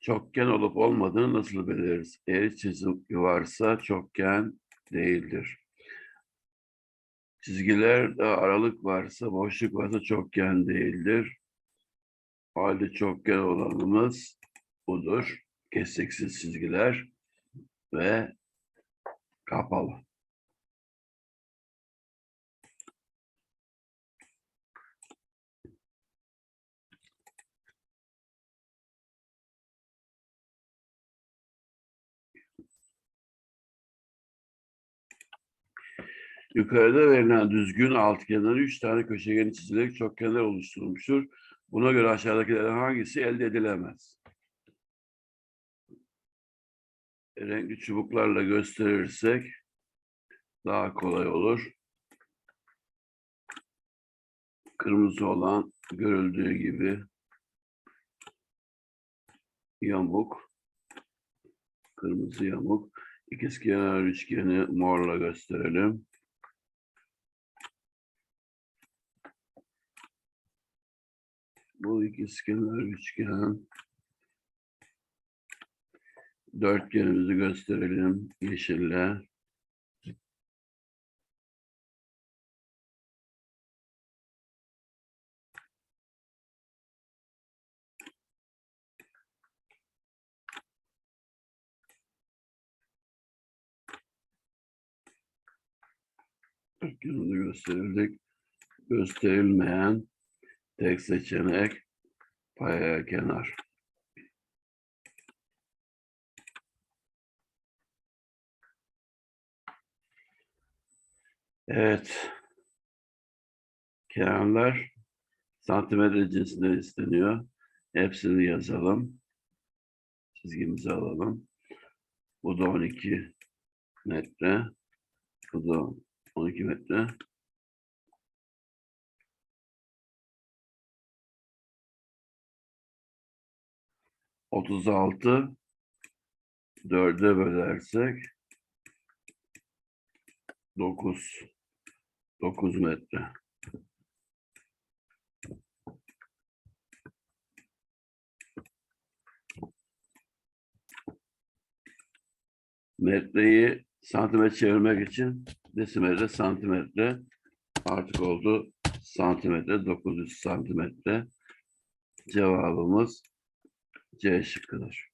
Çokgen olup olmadığını nasıl belirleriz? Eğer çizgi varsa çokgen değildir. Çizgilerde aralık varsa, boşluk varsa çokgen değildir. Halde çokgen olanımız budur. Kesiksiz çizgiler ve kapalı. Yukarıda verilen düzgün altkenarı üç tane köşegeni çizilerek çokgenler oluşturulmuştur. Buna göre aşağıdakilerden hangisi elde edilemez? Renkli çubuklarla gösterirsek daha kolay olur. Kırmızı olan görüldüğü gibi yamuk, kırmızı yamuk. İkizkenar üçgeni morla gösterelim. Bu ikizkenar üçgen. Dörtgenimizi gösterelim yeşille. Dörtgenimizi gösterildik. Gösterilmeyen tek seçenek paya kenar. Evet. Kenarlar santimetre cinsinden isteniyor. Hepsini yazalım. Çizgimizi alalım. Bu da 12 metre. Bu da 12 metre. Otuz altı dörde bölersek dokuz dokuz metre. Metreyi santimetre çevirmek için desimetre santimetre artık oldu santimetre 900 santimetre cevabımız C şıkkıdır.